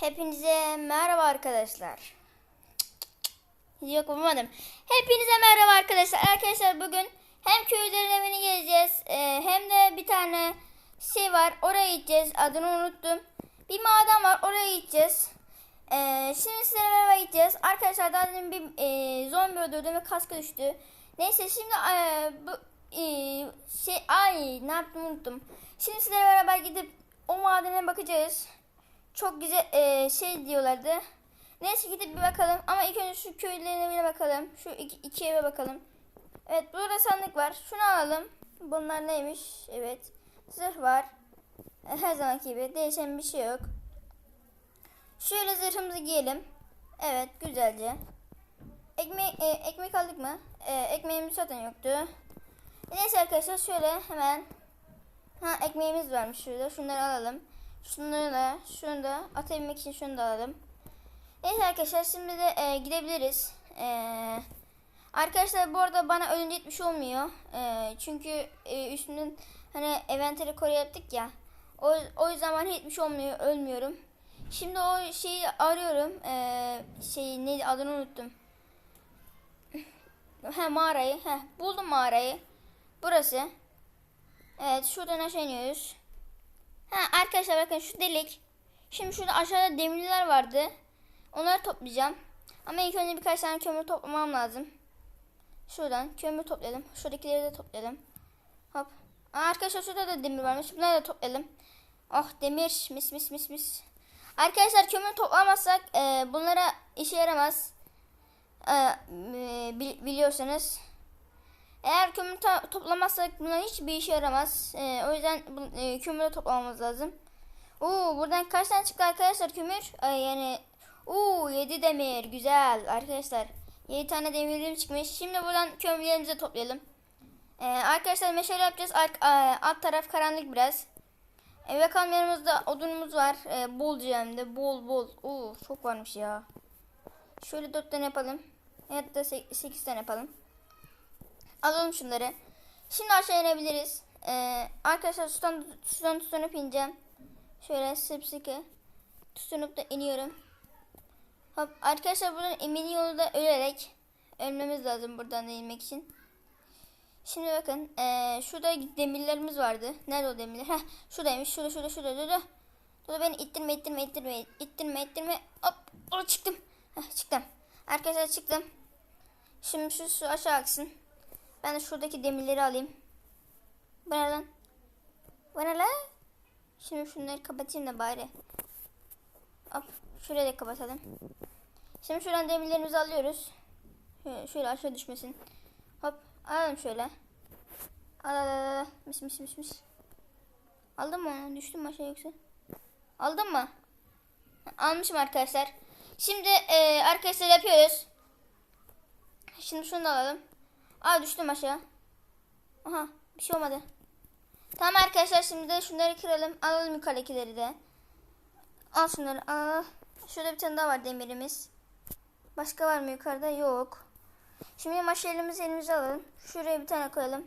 Hepinize merhaba arkadaşlar. Yok bulmadım. Hepinize merhaba arkadaşlar. Arkadaşlar bugün hem köylerin evini gezeceğiz e, hem de bir tane şey var oraya gideceğiz. Adını unuttum. Bir maden var oraya gideceğiz. E, şimdi sizlerle beraber gideceğiz. Arkadaşlar daha demin bir e, zombi öldürdüm ve kaskı düştü. Neyse şimdi bu şey ay ne yaptım unuttum. Şimdi sizlerle beraber gidip o madene bakacağız çok güzel e, şey diyorlardı. Neyse gidip bir bakalım. Ama ilk önce şu köylerin evine bakalım. Şu iki, iki eve bakalım. Evet burada sandık var. Şunu alalım. Bunlar neymiş? Evet. Zırh var. Her zamanki gibi. Değişen bir şey yok. Şöyle zırhımızı giyelim. Evet güzelce. Ekmek, e, ekmek aldık mı? E, ekmeğimiz zaten yoktu. Neyse arkadaşlar şöyle hemen. Ha ekmeğimiz varmış şurada. Şunları alalım. Şunları da, şunu da atabilmek için şunu da alalım. Neyse arkadaşlar şimdi de e, gidebiliriz. E, arkadaşlar bu arada bana ölünce hiçbir şey olmuyor. E, çünkü e, üstümden hani eventeri koru yaptık ya. O, o yüzden bana hiçbir şey olmuyor. Ölmüyorum. Şimdi o şeyi arıyorum. E, şeyi neydi adını unuttum. He mağarayı. He, buldum mağarayı. Burası. Evet şuradan aşağı iniyoruz. Ha arkadaşlar bakın şu delik. Şimdi şurada aşağıda demirler vardı. Onları toplayacağım. Ama ilk önce birkaç tane kömür toplamam lazım. Şuradan kömür toplayalım. Şuradakileri de toplayalım. Hop. Aa, arkadaşlar şurada da demir varmış. Bunları da toplayalım. Oh demir. Mis mis mis mis. Arkadaşlar kömür toplamazsak e, bunlara işe yaramaz. E, e, bili- biliyorsanız. Eğer kömür to- toplamazsak bunlar hiçbir işe yaramaz. Ee, o yüzden e, kömürü toplamamız lazım. Oo buradan kaç tane çıktı arkadaşlar kömür? Ay, yani Oo 7 demir güzel arkadaşlar. 7 tane demirim çıkmış. Şimdi buradan kömürlerimizi toplayalım. Ee, arkadaşlar meşale yapacağız. Ar- a- alt taraf karanlık biraz. Ee, ve kamyonumuzda odunumuz var. Ee, bolca hem de bol bol. Oo çok varmış ya. Şöyle 4 tane yapalım. Ya da 8 tane yapalım. Alalım şunları. Şimdi aşağı inebiliriz. Ee, arkadaşlar sudan, sudan tutunup ineceğim. Şöyle sıp sıkı tutunup da iniyorum. Hop, arkadaşlar buradan emini yolu da ölerek ölmemiz lazım buradan da inmek için. Şimdi bakın ee, şurada demirlerimiz vardı. Nerede o demirler? Heh, şuradaymış. Şurada şurada şurada. Şurada, şurada beni ittirme ittirme ittirme ittirme ittirme. Hop oh, çıktım. Heh, çıktım. Arkadaşlar çıktım. Şimdi şu su aşağı aksın. Ben de şuradaki demirleri alayım. Bu ne lan? Bu ne lan? Şimdi şunları kapatayım da bari. Hop. Şurayı da kapatalım. Şimdi şuradan demirlerimizi alıyoruz. Şöyle, aşağı düşmesin. Hop. Alalım şöyle. Al al al. al. Mis mis mis mis. Aldın mı onu? Düştün mü aşağı yoksa? Aldın mı? Almışım arkadaşlar. Şimdi e, arkadaşlar yapıyoruz. Şimdi şunu da alalım. Aa düştüm aşağı. Aha bir şey olmadı. Tamam arkadaşlar şimdi de şunları kıralım. Alalım yukarıdakileri de. Al şunları al. Şurada bir tane daha var demirimiz. Başka var mı yukarıda? Yok. Şimdi maşalimizi elimize alalım. Şuraya bir tane koyalım.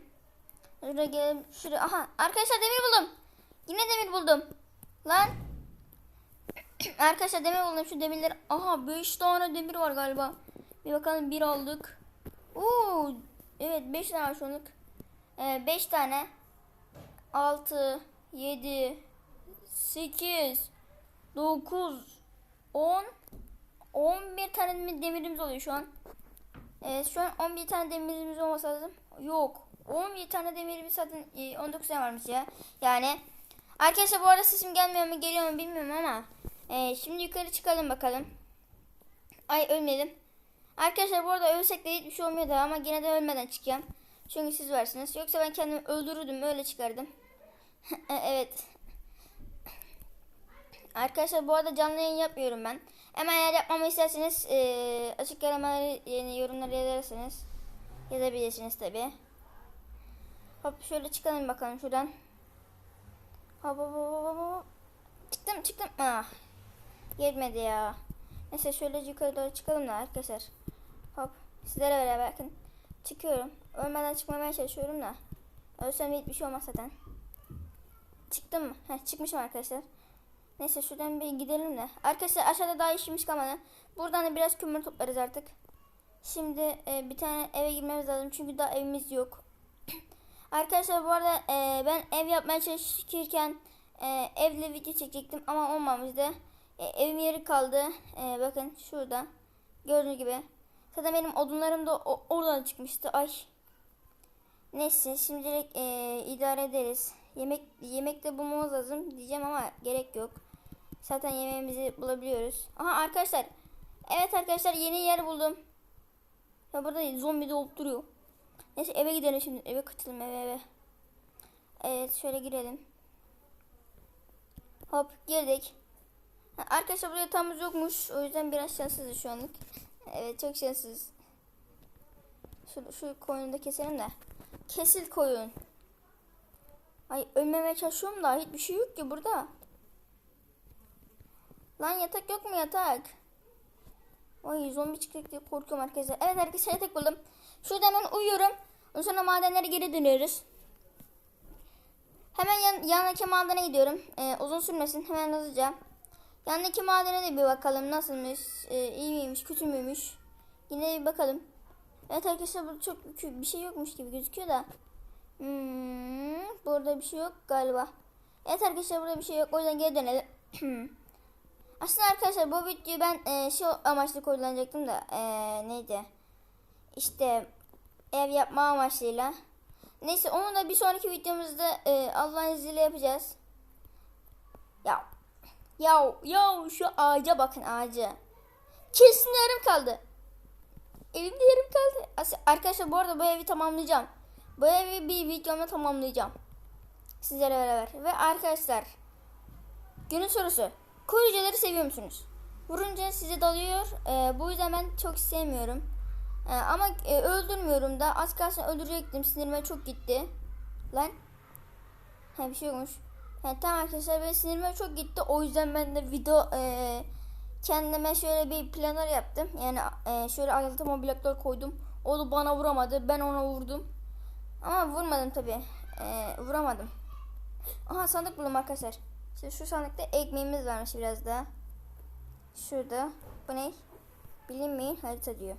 Şuraya gelelim. Şuraya. Aha arkadaşlar demir buldum. Yine demir buldum. Lan. arkadaşlar demir buldum. Şu demirleri. Aha 5 tane demir var galiba. Bir bakalım bir aldık. Oo, evet 5 tane var şu anlık. 5 tane. 6, 7, 8, 9, 10, 11 tane mi- demirimiz oluyor şu an. Evet şu an 11 tane demirimiz olmasa lazım. Yok. 11 tane demirimiz zaten e, 19 tane varmış ya. Yani arkadaşlar bu arada sesim gelmiyor mu geliyor mu bilmiyorum ama e, şimdi yukarı çıkalım bakalım. Ay ölmedim. Arkadaşlar bu arada ölsek de hiçbir şey olmuyordu ama yine de ölmeden çıkacağım. Çünkü siz varsınız. Yoksa ben kendimi öldürürdüm öyle çıkardım. E, evet. Arkadaşlar bu arada canlı yayın yapmıyorum ben. Ama eğer yapmamı isterseniz e, açık aramaları yani yorumlara yazarsanız yazabilirsiniz tabi. Hop şöyle çıkalım bakalım şuradan. Hop hop hop hop hop. Çıktım çıktım. Ah. Gelmedi ya. Neyse şöyle yukarı doğru çıkalım da arkadaşlar. Hop sizlere beraber bakın. Çıkıyorum. Ölmeden çıkmamaya çalışıyorum da. Ölsem hiçbir şey olmaz zaten. Çıktım mı? Heh, çıkmışım arkadaşlar. Neyse şuradan bir gidelim de. Arkadaşlar aşağıda daha işimiz kalmadı. Buradan da biraz kömür toplarız artık. Şimdi e, bir tane eve girmemiz lazım çünkü daha evimiz yok. Arkadaşlar bu arada e, ben ev yapmaya çalışırken e, evle video çekecektim ama olmamıştı. E, evim yeri kaldı. E, bakın şurada. Gördüğünüz gibi. Zaten benim odunlarım da o- oradan çıkmıştı. Ay. Neyse şimdilik e, idare ederiz. Yemek yemek de bulmamız lazım diyeceğim ama gerek yok. Zaten yemeğimizi bulabiliyoruz. Aha arkadaşlar. Evet arkadaşlar yeni yer buldum. Ya burada zombi de olup duruyor. Neyse eve gidelim şimdi. Eve kaçalım eve eve. Evet şöyle girelim. Hop girdik. Arkadaşlar burada yatağımız yokmuş. O yüzden biraz şanssızız şu anlık. Evet çok şanssız. Şu, şu koyunu da keselim de. Kesil koyun. Ay ölmemeye çalışıyorum da hiçbir şey yok ki burada. Lan yatak yok mu yatak? Ay zombi çıkacak diye korkuyorum arkadaşlar. Evet arkadaşlar yatak buldum. Şurada hemen uyuyorum. Ondan sonra madenlere geri dönüyoruz. Hemen yan, yanındaki madene gidiyorum. Ee, uzun sürmesin hemen hızlıca. Yanındaki madene de bir bakalım nasılmış, ee, iyi miymiş, kötü müymüş. Yine bir bakalım. Evet arkadaşlar burada çok bir şey yokmuş gibi gözüküyor da. Hmm, burada bir şey yok galiba. Evet arkadaşlar burada bir şey yok. O yüzden geri dönelim. Aslında arkadaşlar bu videoyu ben e, şey amaçlı kullanacaktım da e, neydi? İşte ev yapma amaçlıyla. Neyse onu da bir sonraki videomuzda e, Allah'ın izniyle yapacağız. Ya ya ya şu ağaca bakın ağaca. Kesin yarım kaldı. Evimde yarım kaldı. Arkadaşlar bu arada bu evi tamamlayacağım. Bu evi bir videomda tamamlayacağım. Sizlere beraber. Ve arkadaşlar günün sorusu. Koruyucuları seviyor musunuz? Vurunca size dalıyor. Ee, bu yüzden ben çok sevmiyorum. Ee, ama e, öldürmüyorum da. Az kalsın öldürecektim. Sinirime çok gitti. Lan. Ha bir şey yokmuş. Tamam arkadaşlar benim sinirime çok gitti. O yüzden ben de video e, kendime şöyle bir planlar yaptım. Yani e, şöyle altıma bloklar koydum. O da bana vuramadı. Ben ona vurdum. Ama vurmadım tabi. vuramadım. Aha sandık buldum arkadaşlar. Şimdi şu sandıkta ekmeğimiz varmış biraz daha. Şurada. Bu ne? Bilinmeyin harita diyor.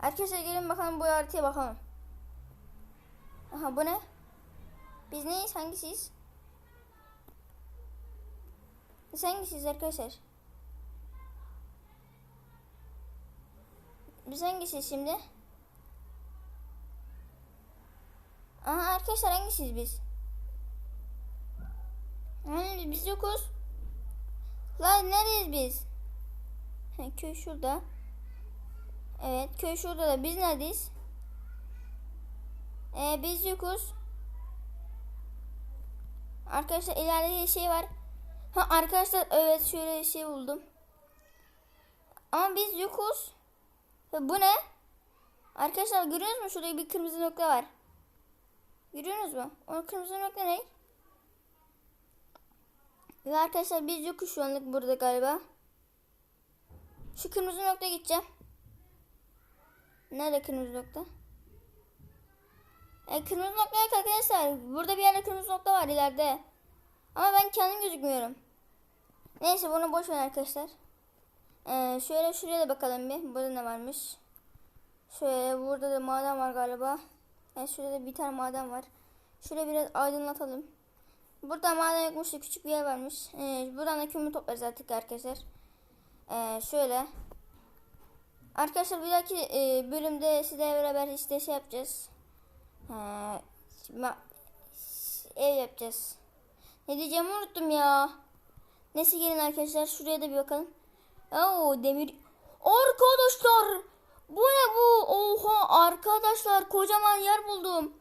Arkadaşlar gelin bakalım bu haritaya bakalım. Aha bu ne? Biz neyiz? Hangisiyiz? Biz hangisiyiz arkadaşlar? Biz hangisiyiz şimdi? Aha arkadaşlar hangisiyiz biz? Hani biz yokuz. Lan neredeyiz biz? Ha, köy şurada. Evet köy şurada da biz neredeyiz? Ee, biz yokuz. Arkadaşlar ileride şey var. Ha arkadaşlar evet şöyle şey buldum. Ama biz yokuz. Bu ne? Arkadaşlar görüyorsunuz mu? Şurada bir kırmızı nokta var. Görüyorsunuz mu? O kırmızı nokta ne? Ve arkadaşlar biz yokuz şu anlık burada galiba. Şu kırmızı noktaya gideceğim. Nerede kırmızı nokta? E, kırmızı nokta yok arkadaşlar. Burada bir yerde kırmızı nokta var ileride. Ama ben kendim gözükmüyorum. Neyse bunu boş ver arkadaşlar. Ee, şöyle şuraya da bakalım bir. Burada ne varmış? Şöyle burada da maden var galiba. Evet şurada da bir tane maden var. Şuraya biraz aydınlatalım. Burada maden yokmuş da küçük bir yer varmış. Ee, buradan da kömür toplarız artık arkadaşlar. Ee, şöyle. Arkadaşlar bir dahaki e, bölümde sizlerle beraber işte şey yapacağız. Ee, ev yapacağız. Ne diyeceğimi unuttum ya. Neyse gelin arkadaşlar şuraya da bir bakalım. Oo demir. Arkadaşlar bu ne bu? Oha arkadaşlar kocaman yer buldum.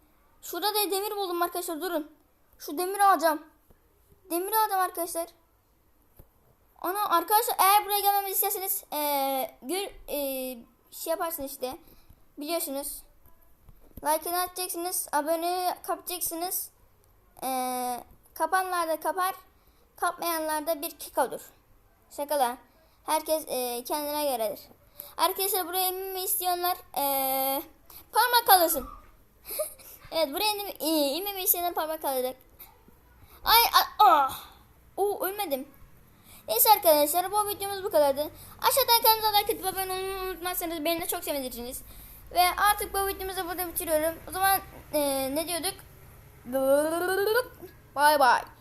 Şurada da demir buldum arkadaşlar durun. Şu demiri alacağım. Demiri alacağım arkadaşlar. Ana arkadaşlar eğer buraya gelmemi isterseniz eee gör eee, şey yaparsınız işte. Biliyorsunuz. Like'ını atacaksınız. Abone kapacaksınız. Eee kapanlar da kapar. Kapmayanlar da bir kick olur. Şakalar. Herkes eee, kendine göredir. Arkadaşlar buraya inmemi isteyenler eee parmak kaldırsın. evet buraya inmemi, inmemi isteyenler parmak kaldıracak. Ay ah. Oo ölmedim. Neyse arkadaşlar bu videomuz bu kadardı. Aşağıdan kanalımıza like atıp abone olmayı unutmazsanız beni de çok sevinirsiniz. Ve artık bu videomuzu burada bitiriyorum. O zaman eee, ne diyorduk? Bye bye.